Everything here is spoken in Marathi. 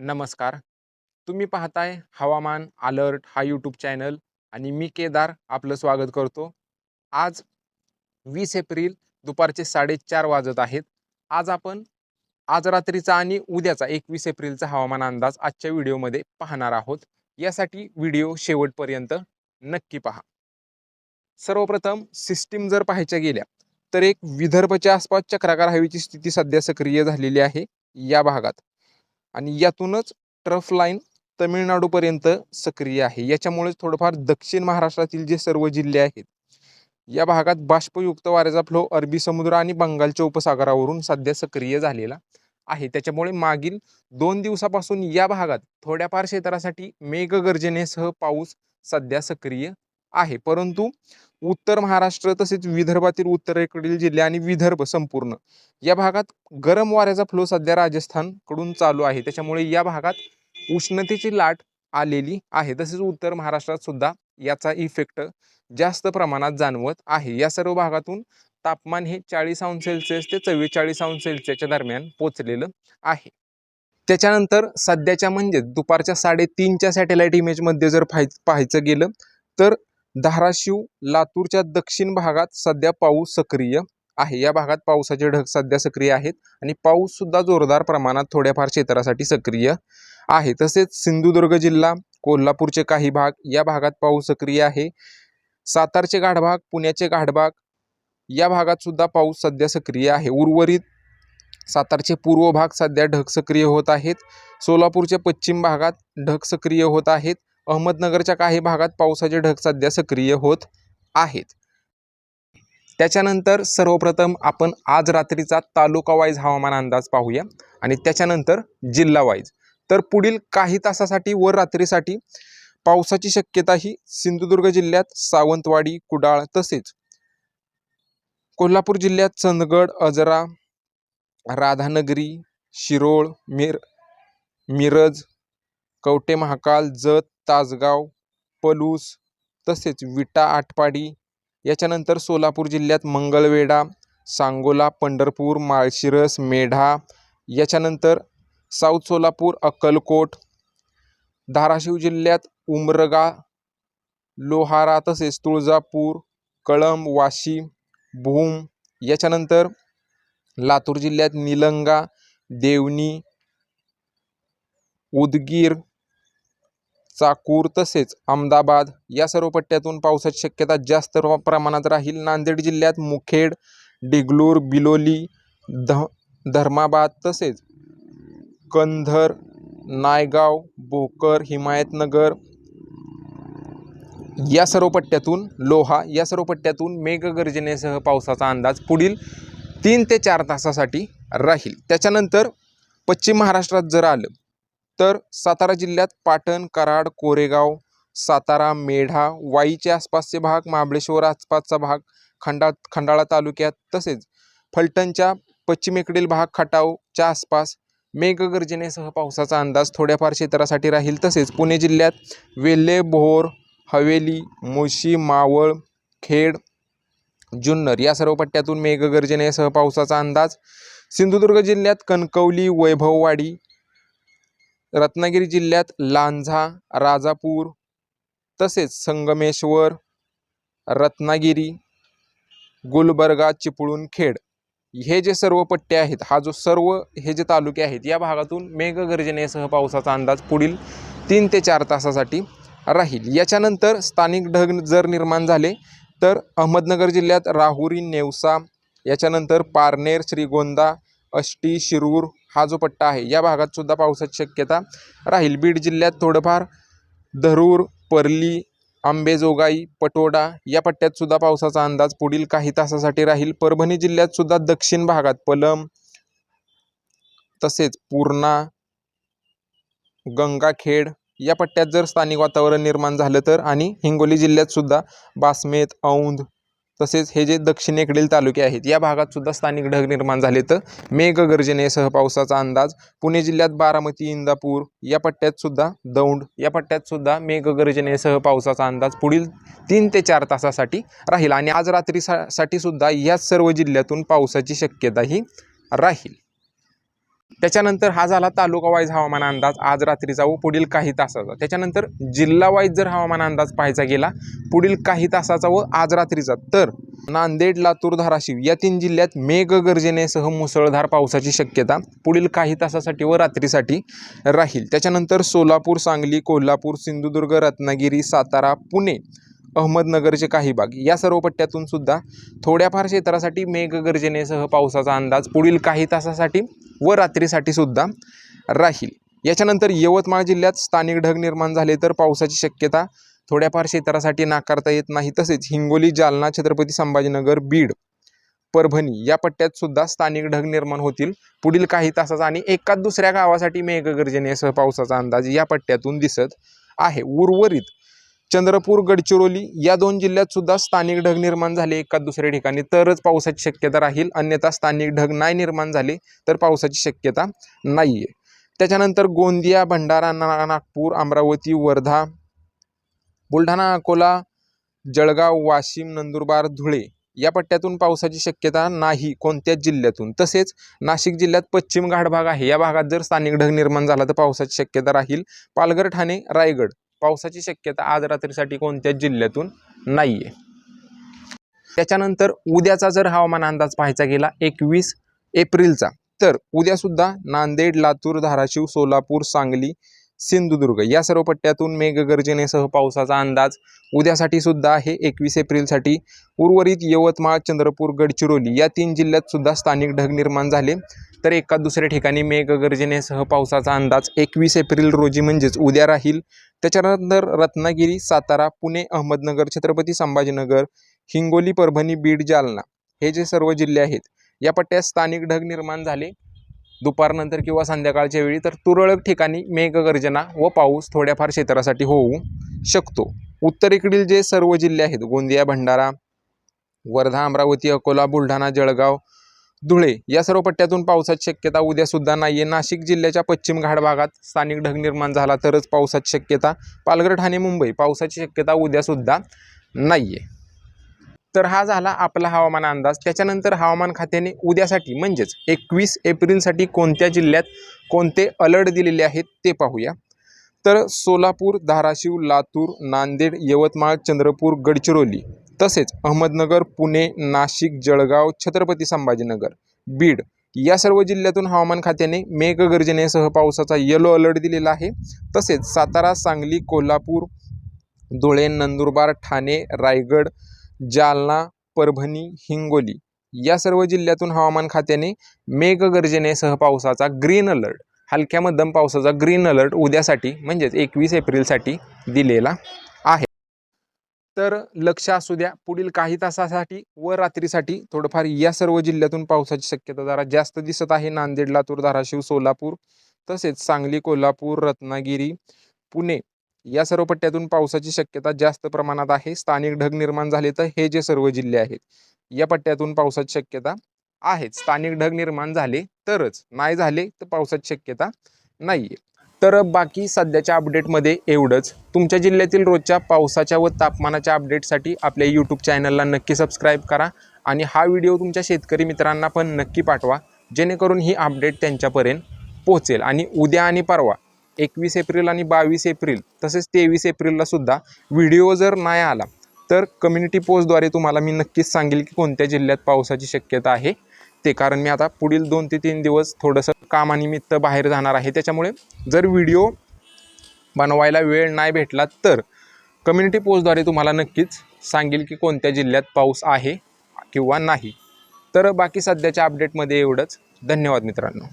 नमस्कार. तुम्ही पाहताय हवामान अलर्ट हा यूट्यूब चॅनल आणि मी केदार आपलं स्वागत करतो. आज वीस एप्रिल दुपारचे साडेचार वाजत आहेत. आज आपण आज रात्रीचा आणि उद्याचा एकवीस एप्रिलचा हवामान अंदाज आजच्या व्हिडिओमध्ये पाहणार आहोत. यासाठी व्हिडिओ शेवटपर्यंत नक्की पहा. सर्वप्रथम सिस्टीम जर पाहायच्या गेल्या तर एक विदर्भच्या आसपास चक्राकार हवेची स्थिती सध्या सक्रिय झालेली आहे या भागात. आणि यातूनच ट्रफ लाईन तमिळनाडूपर्यंत सक्रिय आहे. याच्यामुळेच थोडंफार दक्षिण महाराष्ट्रातील जे सर्व जिल्हे आहेत या भागात बाष्पयुक्त वाऱ्याचा फ्लो अरबी समुद्र आणि बंगालच्या उपसागरावरून सध्या सक्रिय झालेला आहे. त्याच्यामुळे मागील दोन दिवसापासून या भागात थोड्याफार क्षेत्रासाठी मेघगर्जनेसह पाऊस सध्या सक्रिय आहे. परंतु उत्तर महाराष्ट्र तसेच विदर्भातील उत्तरेकडील जिल्हे आणि विदर्भ संपूर्ण. या भागात गरम वाऱ्याचा फ्लो सध्या राजस्थानकडून चालू आहे. त्याच्यामुळे या भागात उष्णतेची लाट आलेली आहे. तसेच उत्तर महाराष्ट्रात सुद्धा याचा इफेक्ट जास्त प्रमाणात जाणवत आहे. या सर्व भागातून तापमान हे चाळीस अंश सेल्सिअस ते चव्वेचाळीस अंश सेल्सिअसच्या दरम्यान पोचलेलं आहे. त्याच्यानंतर सध्याच्या म्हणजे दुपारच्या साडेतीनच्या सॅटेलाईट इमेजमध्ये जर पाहाय पाहायचं गेलं तर धाराशिव लातूरच्या दक्षिण भागात सध्या पाऊस सक्रिय आहे. या भागात पावसाचे ढग सध्या सक्रिय आहेत आणि पाऊससुद्धा जोरदार प्रमाणात थोड्याफार क्षेत्रासाठी सक्रिय आहे. तसेच सिंधुदुर्ग जिल्हा कोल्हापूरचे काही भाग या भागात पाऊस सक्रिय आहे. सातारचे गाढभाग पुण्याचे गाढभाग या भागात सुद्धा पाऊस सध्या सक्रिय आहे. उर्वरित सातारचे पूर्व भाग सध्या ढग सक्रिय होत आहेत. सोलापूरच्या पश्चिम भागात ढग सक्रिय होत आहेत. अहमदनगरच्या काही भागात पावसाचे ढग सध्या सक्रिय होत आहेत. त्याच्यानंतर सर्वप्रथम आपण आज रात्रीचा तालुका वाईज हवामान अंदाज पाहूया आणि त्याच्यानंतर जिल्हा वाईज. तर पुढील काही तासासाठी व रात्रीसाठी पावसाची शक्यता ही सिंधुदुर्ग जिल्ह्यात सावंतवाडी कुडाळ तसेच कोल्हापूर जिल्ह्यात चंदगड अजरा राधानगरी शिरोळ मिर मिरज कवटे महाकाल जत तासगाव पलूस तसेच विटा आटपाडी याच्यानंतर सोलापूर जिल्ह्यात मंगळवेढा सांगोला पंढरपूर माळशिरस मेढा याच्यानंतर साऊथ सोलापूर अक्कलकोट धाराशिव जिल्ह्यात उमरगा लोहारा तसेच तुळजापूर कळंब वाशी भूम याच्यानंतर लातूर जिल्ह्यात निलंगा देवणी उदगीर चाकूर तसेच अहमदाबाद या सर्व पट्ट्यातून पावसाची शक्यता जास्त प्रमाणात राहील. नांदेड जिल्ह्यात मुखेड डिगलूर बिलोली ध धर्माबाद तसेच कंधर नायगाव भोकर हिमायतनगर या सर्व पट्ट्यातून लोहा या सर्व पट्ट्यातून मेघगर्जनेसह पावसाचा अंदाज पुढील तीन ते चार तासासाठी राहील. त्याच्यानंतर पश्चिम महाराष्ट्रात जर आलं तर सातारा जिल्ह्यात पाटण कराड कोरेगाव सातारा मेढा वाईच्या आसपासचे भाग महाबळेश्वर आसपासचा भाग खंडा खंडाळा तालुक्यात तसेच फलटणच्या पश्चिमेकडील भाग खटावच्या आसपास मेघगर्जनेसह पावसाचा अंदाज थोड्याफार क्षेत्रासाठी राहील. तसेच पुणे जिल्ह्यात वेल्हे भोर हवेली मुळशी मावळ खेड जुन्नर या सर्व पट्ट्यातून मेघगर्जनेसह पावसाचा अंदाज सिंधुदुर्ग जिल्ह्यात कणकवली वैभववाडी रत्नागिरी जिल्ह्यात लांझा राजापूर तसेच संगमेश्वर रत्नागिरी गुलबर्गा चिपळूण खेड हे जे सर्व पट्टे आहेत हा जो सर्व हे जे तालुके आहेत या भागातून मेघगर्जनेसह पावसाचा अंदाज पुढील तीन ते चार तासासाठी राहील. याच्यानंतर स्थानिक ढग जर निर्माण झाले तर अहमदनगर जिल्ह्यात राहुरी नेवसा याच्यानंतर पारनेर श्रीगोंदा अष्टी शिरूर हा जो पट्टा आहे या भागात सुद्धा पावसाची शक्यता राहील. बीड जिल्ह्यात थोडंफार धरूर परली आंबेजोगाई पटोडा या पट्ट्यात सुद्धा पावसाचा अंदाज पुढील काही तासासाठी राहील. परभणी जिल्ह्यात सुद्धा दक्षिण भागात पलम तसेच पूर्णा गंगाखेड या पट्ट्यात जर स्थानिक वातावरण निर्माण झालं तर आणि हिंगोली जिल्ह्यात सुद्धा बासमेत औंध तसेच हे जे दक्षिणेकडील तालुके आहेत या भागात सुद्धा स्थानिक ढग निर्माण झाले तर मेघगर्जनेसह पावसाचा अंदाज पुणे जिल्ह्यात बारामती इंदापूर या पट्ट्यात सुद्धा दौंड या पट्ट्यात सुद्धा मेघगर्जनेसह पावसाचा अंदाज पुढील तीन ते चार तासासाठी राहील. आणि आज रात्री सा साठी सुद्धा याच सर्व जिल्ह्यातून पावसाची शक्यता ही राहील. त्याच्यानंतर हा झाला तालुका वाईज हवामान अंदाज. आज रात्रीचा व पुढील काही तासाचा. त्याच्यानंतर जिल्हा वाईज जर हवामान अंदाज पाहायचा गेला पुढील काही तासाचा व आज रात्रीचा. तर नांदेड लातूर धाराशिव या तीन जिल्ह्यात मेघगर्जनेसह मुसळधार पावसाची शक्यता पुढील काही तासासाठी व रात्रीसाठी राहील. त्याच्यानंतर सोलापूर सांगली कोल्हापूर सिंधुदुर्ग रत्नागिरी सातारा पुणे अहमदनगरचे काही भाग. या सर्व पट्ट्यातून सुद्धा थोड्याफार क्षेत्रासाठी मेघगर्जनेसह पावसाचा अंदाज पुढील काही तासासाठी व रात्रीसाठी सुद्धा राहील. याच्यानंतर यवतमाळ जिल्ह्यात स्थानिक ढग निर्माण झाले तर पावसाची शक्यता थोड्याफार क्षेत्रासाठी नाकारता येत नाही. तसेच हिंगोली जालना छत्रपती संभाजीनगर बीड परभणी या पट्ट्यात सुद्धा स्थानिक ढग निर्माण होतील पुढील काही तासाचा आणि एकाच दुसऱ्या गावासाठी मेघगर्जनेसह पावसाचा अंदाज या पट्ट्यातून दिसत आहे. उर्वरित चंद्रपूर गडचिरोली या दोन जिल्ह्यात सुद्धा स्थानिक ढग निर्माण झाले एका दुसऱ्या ठिकाणी. तरच पावसाची शक्यता राहील. अन्यथा स्थानिक ढग नाही निर्माण झाले तर पावसाची शक्यता नाही आहे त्याच्यानंतर गोंदिया भंडारा नागपूर अमरावती वर्धा बुलढाणा अकोला जळगाव वाशिम नंदुरबार धुळे या पट्ट्यातून पावसाची शक्यता नाही कोणत्याच जिल्ह्यातून. तसेच नाशिक जिल्ह्यात पश्चिम घाट भाग आहे. या भागात जर स्थानिक ढग निर्माण झाला तर पावसाची शक्यता राहील. पालघर ठाणे रायगड पावसाची शक्यता आज रात्रीसाठी कोणत्याच जिल्ह्यातून नाही आहे त्याच्यानंतर उद्याचा जर हवामान अंदाज पाहायचा गेला एकवीस एप्रिलचा तर उद्यासुद्धा नांदेड लातूर धाराशिव सोलापूर सांगली सिंधुदुर्ग या सर्व पट्ट्यातून मेघगर्जनेसह पावसाचा अंदाज उद्यासाठी सुद्धा आहे. एकवीस एप्रिलसाठी उर्वरित यवतमाळ चंद्रपूर गडचिरोली या तीन जिल्ह्यात सुद्धा स्थानिक ढग निर्माण झाले. तर एका दुसऱ्या ठिकाणी मेघगर्जनेसह पावसाचा अंदाज एकवीस एप्रिल रोजी म्हणजेच उद्या राहील. त्याच्यानंतर रत्नागिरी सातारा पुणे अहमदनगर छत्रपती संभाजीनगर हिंगोली परभणी बीड जालना हे जे सर्व जिल्हे आहेत या पट्ट्यात स्थानिक ढग निर्माण झाले. दुपारनंतर किंवा संध्याकाळच्या वेळी तर तुरळक ठिकाणी मेघगर्जना व पाऊस थोड्याफार क्षेत्रासाठी होऊ शकतो. उत्तरेकडील जे सर्व जिल्हे आहेत गोंदिया भंडारा वर्धा अमरावती अकोला बुलढाणा जळगाव धुळे या सर्व पट्ट्यातून पावसाची शक्यता उद्यासुद्धा नाही आहे नाशिक जिल्ह्याच्या पश्चिम घाट भागात स्थानिक ढग निर्माण झाला तरच पावसाची शक्यता. पालघर ठाणे मुंबई पावसाची शक्यता उद्यासुद्धा नाही आहे तर हा झाला आपला हवामान अंदाज. त्याच्यानंतर हवामान खात्याने उद्यासाठी म्हणजेच एकवीस एप्रिलसाठी कोणत्या जिल्ह्यात कोणते अलर्ट दिलेले आहेत ते पाहूया. तर सोलापूर धाराशिव लातूर नांदेड यवतमाळ चंद्रपूर गडचिरोली तसेच अहमदनगर पुणे नाशिक जळगाव छत्रपती संभाजीनगर बीड या सर्व जिल्ह्यातून हवामान खात्याने मेघगर्जनेसह पावसाचा येलो अलर्ट दिलेला आहे. तसेच सातारा सांगली कोल्हापूर धुळे नंदुरबार ठाणे रायगड जालना परभणी हिंगोली या सर्व जिल्ह्यातून हवामान खात्याने मेघगर्जनेसह पावसाचा ग्रीन अलर्ट हलक्या मध्यम पावसाचा ग्रीन अलर्ट उद्यासाठी म्हणजेच एकवीस एप्रिलसाठी दिलेला तर लक्ष असू द्या. पुढील काही तासासाठी व रात्रीसाठी थोडंफार या सर्व जिल्ह्यातून पावसाची शक्यता जरा जास्त दिसत आहे. नांदेड लातूर धाराशिव सोलापूर तसेच सांगली कोल्हापूर रत्नागिरी पुणे या सर्व पट्ट्यातून पावसाची शक्यता जास्त प्रमाणात आहे. स्थानिक ढग निर्माण झाले तर हे जे सर्व जिल्हे आहेत या पट्ट्यातून पावसाची शक्यता आहेच स्थानिक ढग निर्माण झाले तरच. नाही झाले तर पावसाची शक्यता नाही आहे तर बाकी सध्याच्या अपडेटमध्ये एवढंच. तुमच्या जिल्ह्यातील रोजच्या पावसाच्या व तापमानाच्या अपडेटसाठी आपल्या यूट्यूब चॅनलला नक्की सबस्क्राईब करा आणि हा व्हिडिओ तुमच्या शेतकरी मित्रांना पण नक्की पाठवा जेणेकरून ही अपडेट त्यांच्यापर्यंत पोहोचेल. आणि उद्या आणि परवा एकवीस एप्रिल आणि बावीस एप्रिल तसेच तेवीस एप्रिलला सुद्धा व्हिडिओ जर नाही आला तर कम्युनिटी पोस्टद्वारे तुम्हाला मी नक्कीच सांगेल की कोणत्या जिल्ह्यात पावसाची शक्यता आहे. ते कारण मी आता पुढील दोन ते तीन दिवस थोडंसं कामानिमित्त बाहेर जाणार आहे. त्याच्यामुळे जर व्हिडिओ बनवायला वेळ नाही भेटला तर कम्युनिटी पोस्टद्वारे तुम्हाला नक्कीच सांगेल की कोणत्या जिल्ह्यात पाऊस आहे किंवा नाही. तर बाकी सध्याच्या अपडेटमध्ये एवढंच. धन्यवाद मित्रांनो.